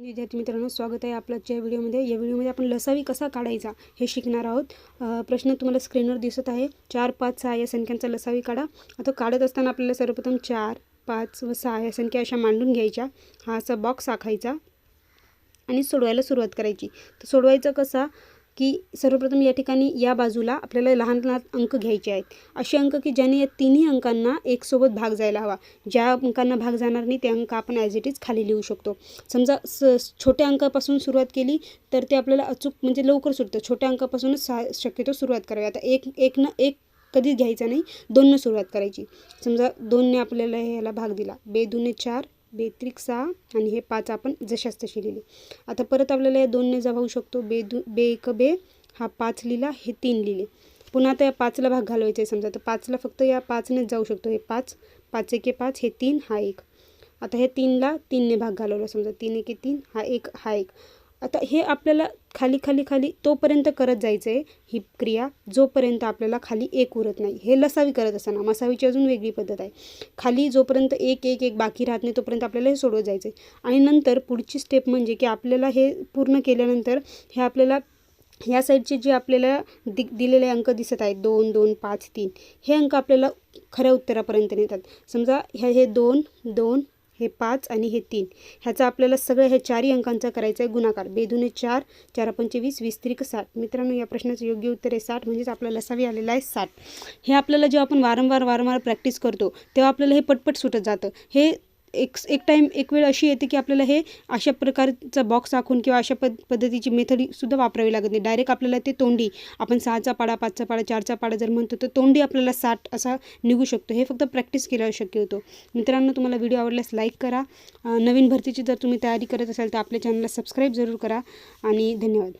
विद्यार्थी मित्रांनो स्वागत आहे आपल्या या व्हिडिओमध्ये. या व्हिडिओमध्ये आपण लसावी कसा काढायचा हे शिकणार आहोत. प्रश्न तुम्हाला स्क्रीनवर दिसत आहे. चार पाच सहा या संख्यांचा लसावी काढा. आता काढत असताना आपल्याला सर्वप्रथम चार पाच व सहा या संख्या अशा मांडून घ्यायच्या. हा असा बॉक्स आखायचा आणि सोडवायला सुरुवात करायची. तर सोडवायचं कसा? की सर्वप्रथम या ठिकाणी या बाजूला आपल्याला लहान लहान अंक घ्यायचे आहेत. असे अंक की ज्याने या तिन्ही अंकांना एकसोबत भाग जायला हवा. ज्या अंकांना भाग जाणार नाही ते अंक आपण ॲज इट इज खाली लिहू शकतो. समजा स छोट्या अंकापासून सुरुवात केली तर ते आपल्याला अचूक म्हणजे लवकर सुटतं. छोट्या अंकापासूनच सा शक्यतो सुरुवात करावी. आता एक एक न एक कधीच घ्यायचा नाही दोननं सुरुवात करायची. समजा दोनने आपल्याला ह्याला भाग दिला. बे दुने चार बेत्रिक सहा आणि हे पाच आपण जशाच तशी लिहिली आता परत आपल्याला या दोनने जाऊ शकतो. बे दु बे एक बे. हा पाच लिहिला हे तीन लिहिले. पुन्हा आता या पाचला भाग घालवायचा आहे समजा. तर पाचला फक्त या पाचनेच जाऊ शकतो. हे पाच पाच एके पाच हे तीन हा एक. आता हे तीनला तीनने भाग घालवला समजा. तीन एके तीन हा एक हा एक. आता हे आपल्याला खाली खाली खाली तोपर्यंत करत जायचं आहे ही क्रिया जोपर्यंत आपल्याला खाली एक उरत नाही. हे लसावी करत असताना मसावीची अजून वेगळी पद्धत आहे. खाली जोपर्यंत एक एक एक बाकी राहत नाही तोपर्यंत आपल्याला हे सोडवत जायचं आहे आणि नंतर पुढची स्टेप म्हणजे की आपल्याला हे पूर्ण केल्यानंतर हे आपल्याला ह्या साईडचे जे आपल्याला दि दिलेले अंक दिसत आहेत दोन दोन पाच तीन हे अंक आपल्याला खऱ्या उत्तरापर्यंत नेतात. समजा ह्या हे दोन दोन हे पाच आणि हे तीन. ह्याचा आपल्याला सगळं ह्या चारही अंकांचा करायचा आहे गुणाकार. बेदुने चार चार पंचवीस वीस त्रिक साठ. मित्रांनो या प्रश्नाचं योग्य उत्तर आहे साठ म्हणजेच आपल्याला लसावी आलेला आहे साठ. हे आपल्याला जेव्हा आपण वारंवार वारंवार प्रॅक्टिस करतो तेव्हा आपल्याला हे पटपट सुटत जातं. हे एक एक टाईम एक वेळ अशी येते की आपल्याला हे अशा प्रकारचा बॉक्स आखून किंवा अशा पद पद्धतीची मेथडसुद्धा वापरावी लागत नाही. डायरेक्ट आपल्याला ते तोंडी आपण सहाचा पाडा पाचचा पाडा चारचा पाडा जर म्हणतो तर तोंडी आपल्याला साठ असा निघू शकतो. हे फक्त प्रॅक्टिस केल्यावर शक्य होतो. मित्रांनो तुम्हाला व्हिडिओ आवडल्यास लाईक करा. नवीन भरतीची जर तुम्ही तयारी करत असाल तर आपल्या चॅनलला सबस्क्राईब जरूर करा. आणि धन्यवाद.